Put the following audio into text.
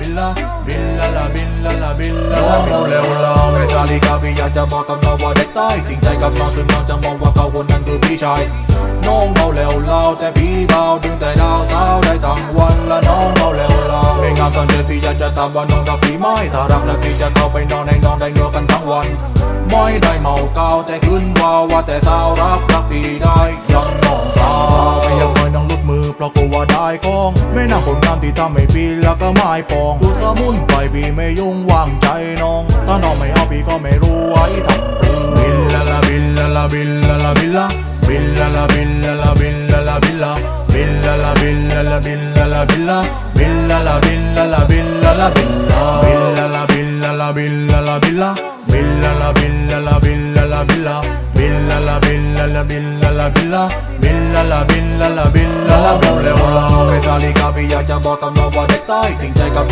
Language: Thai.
บิลลาบิลลาลาบิลลาลาบิลลาลาบิลเร็วเราไม่ซาลิกาพี่อยากจะบอกกับน้องว่าเด็กใต้จริงใจกับน้องจนน้องจะมองว่าเขาคนนั้นคือพี่ชายน้องเขาแล้วเราแต่พี่เบาดึงแต่ดาวสาวได้ทั้งวันละน้องเขาแล้วเราไม่งามตอนเจอพี่อยากจะตามว่าน้องรักพี่ไหมถ้ารักแล้วพี่จะเข้าไปนอนให้น้องได้นัวกันทั้งวันไม่ได้เมาเกาแต่ขึ้นว่าว่าแต่สาวรักรักพี่ได้ ราะกลัวว่าได้ของ ไม่นำผลงานที่ทำให้พี่แล้วก็ไม่ปองดูสมุนไปพี่ไม่ยุ่งวางใจน้อง ถ้าน้องไม่เอาพี่ก็ไม่รู้ไว้ทำบิลลาลาบิลลาลาบิลลาลาบิลลาบิลลาลาบิลลาลาบิลลาลาบิลลาบิลลาลาบิลลาลาบิลลาลาบิลลาบิลลาลาบิลลาลาบิลลาลาบิลลาบิลลาลาบิลลาลาบิลลาลาบิลลาบิลลาลาบิลลาลาบิลลาลาบิลลา Billa la billa la billa la billa Billa la billa la billa la billa เราเร็วเราไม่ซาลีกาพี่อยากจะบอกกับน้องว่าเด็กใต้จริงใจกับ